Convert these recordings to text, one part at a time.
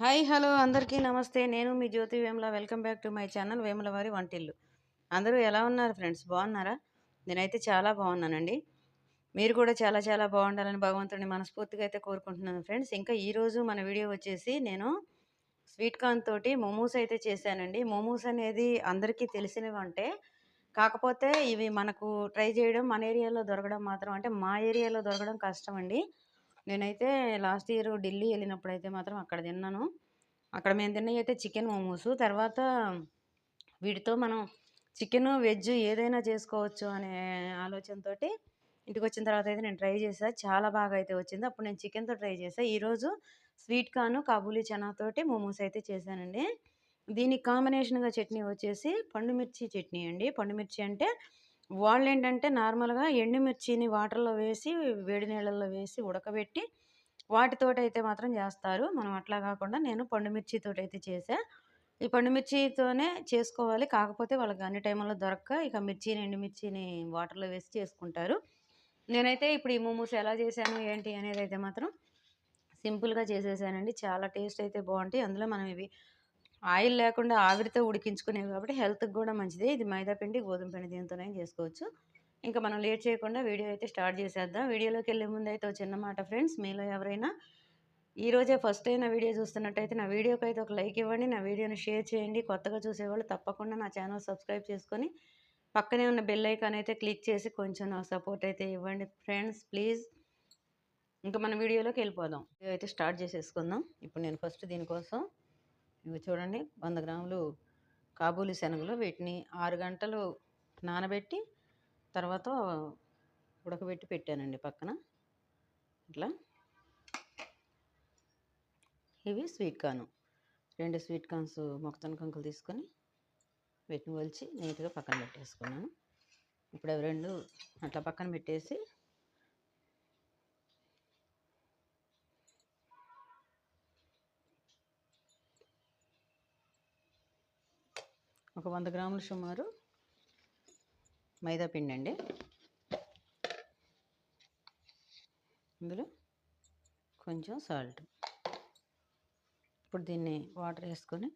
Hi hello అందరికీ నమస్తే. నేను మీ Jyothi Vemula. Welcome back to my channel Vemula వారి వంటిల్లు. అందరూ ఎలా ఉన్నారు ఫ్రెండ్స్? బాగున్నారా? నేనైతే చాలా బాగున్నానండి. మీరు కూడా చాలా చాలా బాగుండాలని భగవంతుడిని మనస్ఫూర్తిగా అయితే కోరుకుంటున్నాను ఫ్రెండ్స్. ఇంకా ఈరోజు మన వీడియో వచ్చేసి నేను స్వీట్ కార్న్ తోటి మోమోస్ అయితే చేశానండి. మోమోస్ అనేది అందరికీ తెలిసినవి అంటే కాకపోతే ఇవి మనకు ట్రై చేయడం మన ఏరియాలో దొరకడం మాత్రం అంటే మా ఏరియాలో దొరకడం కష్టం అండి నేనైతే లాస్ట్ ఇయర్ ఢిల్లీ వెళ్ళినప్పుడు అయితే మాత్రం అక్కడ తిన్నాను. అక్కడ మేము తిన్నవి అయితే చికెన్ మోమోస్. తర్వాత వీటితో మనం చికెన్ వెజ్ ఏదైనా చేసుకోవచ్చు అనే ఆలోచనతో ఇంటికి వచ్చిన తర్వాత అయితే నేను ట్రై చేసా చాలా బాగా అయితే వచ్చింది. అప్పుడు నేను చికెన్తో ట్రై చేసా ఈరోజు స్వీట్ కార్న్ కాబూలీ చనాతోటి మోమోస్ అయితే చేశానండి. దీనికి కాంబినేషన్గా చట్నీ వచ్చేసి పండుమిర్చి చట్నీ అండి. పండుమిర్చి అంటే వాళ్ళు ఏంటంటే నార్మల్గా ఎండుమిర్చిని వాటర్లో వేసి వేడి నీళ్ళల్లో వేసి ఉడకబెట్టి వాటితోటి అయితే మాత్రం చేస్తారు. మనం అట్లా కాకుండా నేను పండుమిర్చితో అయితే చేసా ఈ పండుమిర్చితోనే చేసుకోవాలి. కాకపోతే వాళ్ళకి అన్ని టైంలో దొరక్క ఇక మిర్చిని ఎండుమిర్చిని వాటర్లో వేసి చేసుకుంటారు. నేనైతే ఇప్పుడు ఈ మోమోస్ ఎలా చేశాను ఏంటి అనేది అయితే మాత్రం సింపుల్గా చేసేసానండి. చాలా టేస్ట్ అయితే బాగుంటాయి. అందులో మనం ఇవి ఆయిల్ లేకుండా ఆవిరితో ఉడికించుకునేవి కాబట్టి హెల్త్కి కూడా మంచిది. ఇది మైదా పిండి గోధుమ పిండి దీంతోనే చేసుకోవచ్చు. ఇంకా మనం లేట్ చేయకుండా వీడియో అయితే స్టార్ట్ చేసేద్దాం. వీడియోలోకి వెళ్ళే ముందు అయితే ఒక చిన్న మాట ఫ్రెండ్స్ మీలో ఎవరైనా ఈరోజే ఫస్ట్ అయిన వీడియో చూస్తున్నట్టయితే నా వీడియోకి అయితే ఒక లైక్ ఇవ్వండి నా వీడియోని షేర్ చేయండి. కొత్తగా చూసేవాళ్ళు తప్పకుండా నా ఛానల్ సబ్స్క్రైబ్ చేసుకొని పక్కనే ఉన్న బెల్ ఐకాన్ అయితే క్లిక్ చేసి కొంచెం నాకు సపోర్ట్ అయితే ఇవ్వండి ఫ్రెండ్స్ ప్లీజ్. ఇంకా మన వీడియోలోకి వెళ్ళిపోదాం. వీడియో అయితే స్టార్ట్ చేసేసుకుందాం. ఇప్పుడు నేను ఫస్ట్ దీనికోసం ఇవి చూడండి వంద గ్రాములు కాబూలి శనగలు వీటిని ఆరు గంటలు నానబెట్టి తర్వాత ఉడకబెట్టి పెట్టానండి పక్కన. ఇట్లా. ఇవి స్వీట్ కార్న్. రెండు స్వీట్ కార్న్స్ మొక్కజొన్న కంకులు తీసుకొని వీటిని ఒలిచి నీట్గా పక్కన పెట్టేసుకున్నాను. ఇప్పుడు అవి రెండు అట్లా పక్కన పెట్టేసి ఒక వంద గ్రాములు సుమారు మైదా పిండి అండి. ఇందులో కొంచెం సాల్ట్ ఇప్పుడు దీన్ని వాటర్ వేసుకొని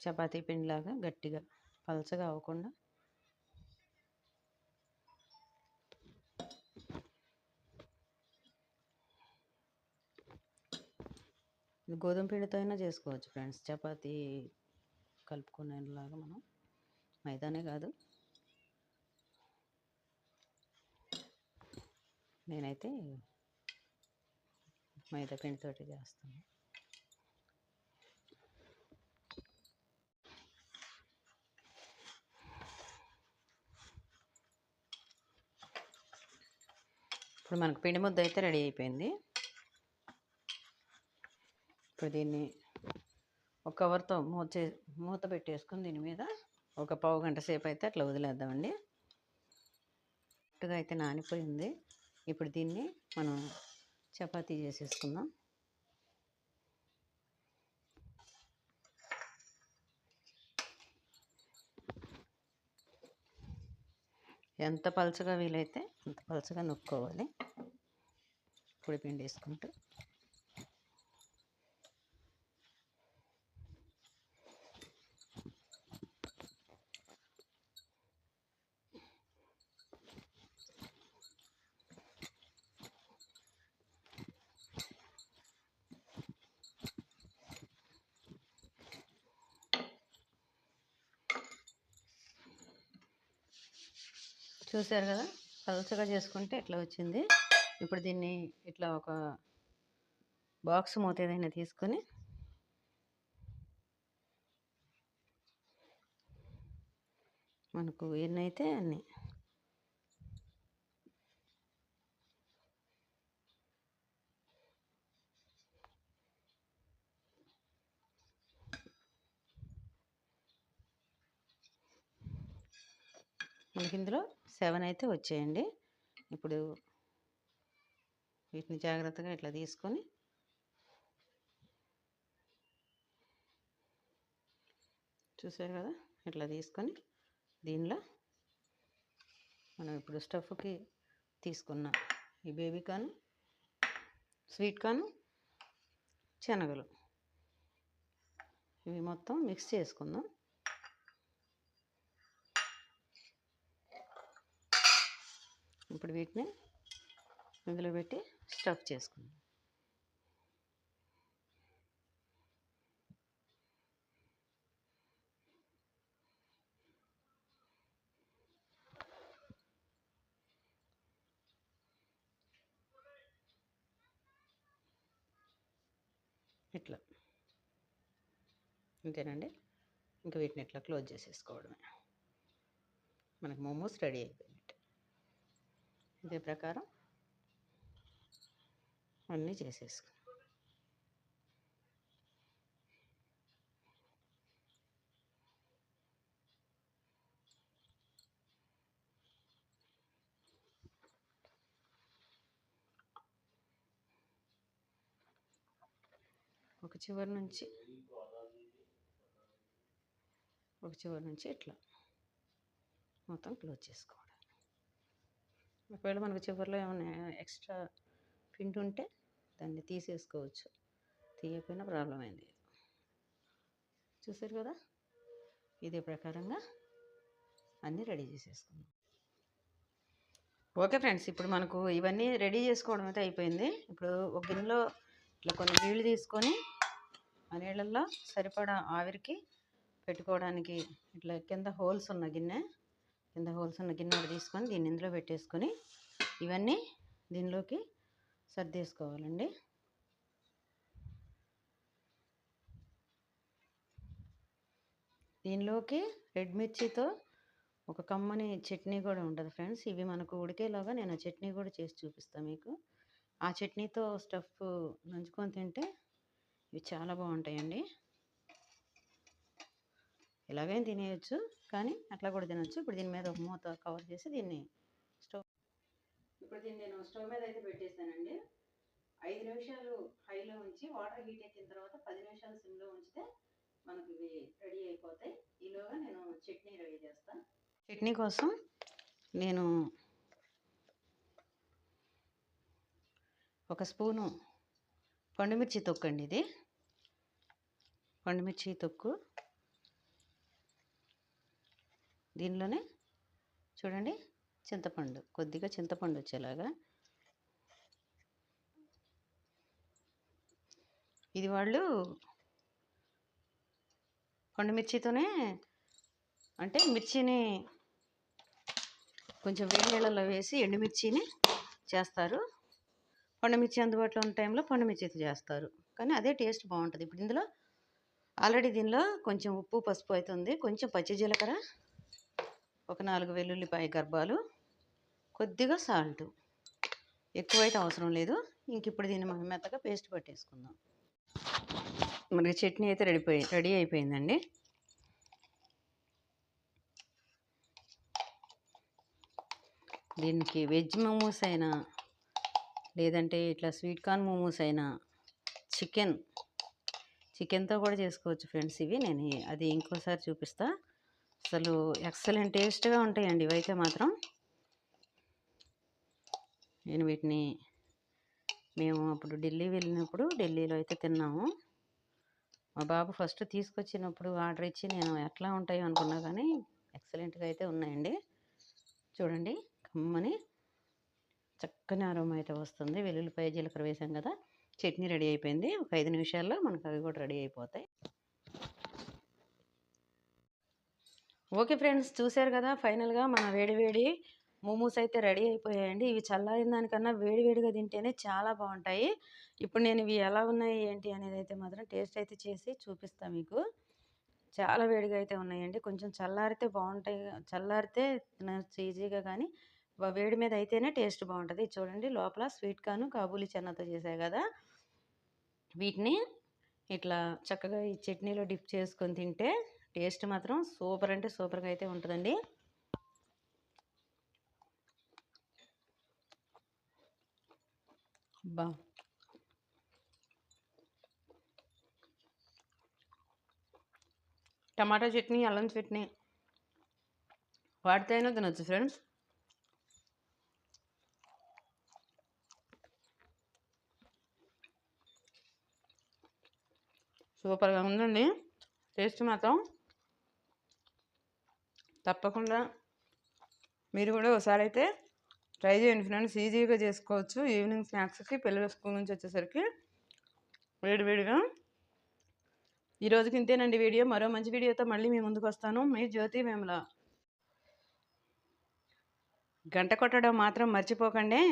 చపాతీ పిండిలాగా గట్టిగా పలచగా అవ్వకుండా గోధుమ పిండితో అయినా చేసుకోవచ్చు ఫ్రెండ్స్. చపాతీ కలుపుకునేలాగా మనం మైదానే కాదు. నేనైతే మైదా పిండితోటి చేస్తాను. ఇప్పుడు మనకు పిండి ముద్ద అయితే రెడీ అయిపోయింది. ఇప్పుడు దీన్ని ఒక కవర్తో మూత మూత పెట్టేసుకుని దీని మీద ఒక పావు గంట సేపు అయితే అట్లా వదిలేద్దామండి. కరెక్ట్గా అయితే నానిపోయింది. ఇప్పుడు దీన్ని మనం చపాతీ చేసేసుకుందాం. ఎంత పలచగా వీలైతే అంత పలచగా నొక్కోవాలి. పొడి పిండి వేసుకుంటూ చూసారు కదా? పలుచగా చేసుకుంటే ఇట్లా వచ్చింది? ఇప్పుడు దీన్ని ఇట్లా ఒక బాక్స్ మూత ఏదైనా తీసుకొని మనకు ఎన్నైతే అన్ని మనకి ఇందులో సెవెన్ అయితే వచ్చేయండి. ఇప్పుడు వీటిని జాగ్రత్తగా ఇట్లా తీసుకొని చూసారు కదా? ఇట్లా తీసుకొని దీనిలో మనం ఇప్పుడు స్టఫ్కి తీసుకున్న ఈ బేబీ కాను స్వీట్ కాను శనగలు. ఇవి మొత్తం మిక్స్ చేసుకుందాం. ఇప్పుడు వీటిని ఇందులో పెట్టి స్టఫ్ చేసుకుందాం. ఇట్లా. అంతేనండి? ఇంకా వీటిని ఇట్లా క్లోజ్ చేసేసుకోవడమే. మనకు మోమోస్ రెడీ అయిపోయింది ఇదే ప్రకారం అన్నీ చేసేసుకో. ఒక చివరి నుంచి ఒక చివరి నుంచి ఇట్లా మొత్తం క్లోజ్ చేసుకో. ఒకవేళ మనకు చివరిలో ఏమైనా ఎక్స్ట్రా పిండి ఉంటే దాన్ని తీసేసుకోవచ్చు. తీయకపోయినా ప్రాబ్లం అయింది చూసారు కదా? ఇదే ప్రకారంగా అన్నీ రెడీ చేసేసుకుందాం. ఓకే ఫ్రెండ్స్ ఇప్పుడు మనకు ఇవన్నీ రెడీ చేసుకోవడం అయితే అయిపోయింది. ఇప్పుడు ఒక గిన్నెలో ఇట్లా కొన్ని నీళ్ళు తీసుకొని ఆ నీళ్ళల్లో సరిపడా ఆవిరికి పెట్టుకోవడానికి ఇట్లా కింద హోల్స్ ఉన్న గిన్నె కింద హోల్స్ ఉన్న గిన్నె తీసుకొని దీన్ని ఇందులో పెట్టేసుకొని ఇవన్నీ దీనిలోకి సర్దేసుకోవాలండి. దీనిలోకి రెడ్ మిర్చితో ఒక కమ్మని చట్నీ కూడా ఉంటుంది ఫ్రెండ్స్. ఇవి మనకు ఉడికేలాగా నేను ఆ చట్నీ కూడా చేసి చూపిస్తాను మీకు. ఆ చట్నీతో స్టఫ్ నంచుకొని తింటే ఇవి చాలా బాగుంటాయండి. ఇలాగైనా తినేయచ్చు. కానీ అట్లా కూడా తినొచ్చు. ఇప్పుడు దీని మీద ఒక మూత కవర్ చేసి దీన్ని స్టవ్ ఇప్పుడు దీన్ని నేను స్టవ్ మీద అయితే పెట్టేస్తానండి. ఐదు నిమిషాలు హైలో ఉంచి వాటర్ హీట్ ఎక్కిన తర్వాత పది నిమిషాలు సిమ్లో ఉంచితే మనకి ఇవి రెడీ అయిపోతాయి. ఈలోగా నేను చట్నీ రెడీ చేస్తాను చట్నీ కోసం నేను ఒక స్పూను పండుమిర్చి తొక్కు అండి ఇది. పండుమిర్చి తొక్కు. దీనిలోనే చూడండి చింతపండు కొద్దిగా చింతపండు వచ్చేలాగా. ఇది వాళ్ళు మిర్చితోనే అంటే మిర్చిని కొంచెం వేడి నీళ్ళలో వేసి ఎండుమిర్చిని చేస్తారు. పండుమిర్చి అందుబాటులో ఉన్న టైంలో పండుమిర్చితో చేస్తారు. కానీ అదే టేస్ట్ బాగుంటుంది. ఇప్పుడు ఇందులో ఆల్రెడీ దీనిలో కొంచెం ఉప్పు పసుపు అవుతుంది కొంచెం పచ్చి జీలకర్ర ఒక నాలుగు వెల్లుల్లిపాయ గర్భాలు కొద్దిగా సాల్ట్. ఎక్కువైతే అవసరం లేదు. ఇంక ఇప్పుడు దీన్ని మనం మెత్తగా పేస్ట్ పట్టేసుకుందాం. మరి చట్నీ అయితే రెడీ రెడీ అయిపోయిందండి. దీనికి వెజ్ మోమోస్ అయినా లేదంటే ఇట్లా స్వీట్ కార్న్ మోమోస్ అయినా చికెన్ చికెన్తో కూడా చేసుకోవచ్చు ఫ్రెండ్స్ ఇవి. నేను అది ఇంకోసారి చూపిస్తా. అసలు ఎక్సలెంట్ టేస్ట్గా ఉంటాయండి ఇవైతే మాత్రం. నేను వీటిని మేము అప్పుడు ఢిల్లీ వెళ్ళినప్పుడు ఢిల్లీలో అయితే తిన్నాము. మా బాబు ఫస్ట్ తీసుకొచ్చినప్పుడు ఆర్డర్ ఇచ్చి నేను ఎట్లా ఉంటాయో అనుకున్నా కానీ ఎక్సలెంట్గా అయితే ఉన్నాయండి. చూడండి కమ్మని చక్కని ఆరోమ అయితే వస్తుంది. వెల్లుల్లిపాయ జీలకర్ర వేసాం కదా. చట్నీ రెడీ అయిపోయింది. ఒక ఐదు నిమిషాల్లో మనకు అవి కూడా రెడీ అయిపోతాయి. ఓకే ఫ్రెండ్స్ చూశారు కదా ఫైనల్గా మన వేడివేడి మోమోస్ అయితే రెడీ అయిపోయాయండి. ఇవి చల్లారిన దానికన్నా వేడివేడిగా తింటేనే చాలా బాగుంటాయి. ఇప్పుడు నేను ఇవి ఎలా ఉన్నాయి ఏంటి అనేది అయితే మాత్రం టేస్ట్ అయితే చేసి చూపిస్తాను మీకు. చాలా వేడిగా అయితే ఉన్నాయండి. కొంచెం చల్లారితే బాగుంటాయి చల్లారితే ఈజీగా కానీ వేడి మీద అయితేనే టేస్ట్ బాగుంటుంది. చూడండి లోపల స్వీట్ కాను కాబూలి చెన్నతో చేసాయి కదా. వీటిని ఇట్లా చక్కగా ఈ చట్నీలో డిప్ చేసుకొని తింటే టేస్ట్ మాత్రం సూపర్ అంటే సూపర్గా అయితే ఉంటుందండి. బా టమాటా చట్నీ అల్లం చట్నీ వాడితే అయినా తినొచ్చు ఫ్రెండ్స్. సూపర్గా ఉందండి. టేస్ట్ మాత్రం తప్పకుండా. మీరు కూడా ఒకసారి అయితే ట్రై చేయండి ఫ్రెండ్స్. ఈజీగా చేసుకోవచ్చు. ఈవినింగ్ స్నాక్స్కి పిల్లల స్కూల్ నుంచి వచ్చేసరికి వేడివేడిగా. ఈ రోజుకి ఇంతేనండి వీడియో. మరో మంచి వీడియోతో మళ్ళీ మీ ముందుకు వస్తాను. మీ జ్యోతి వేముల. గంట కొట్టడం మాత్రం మర్చిపోకండి.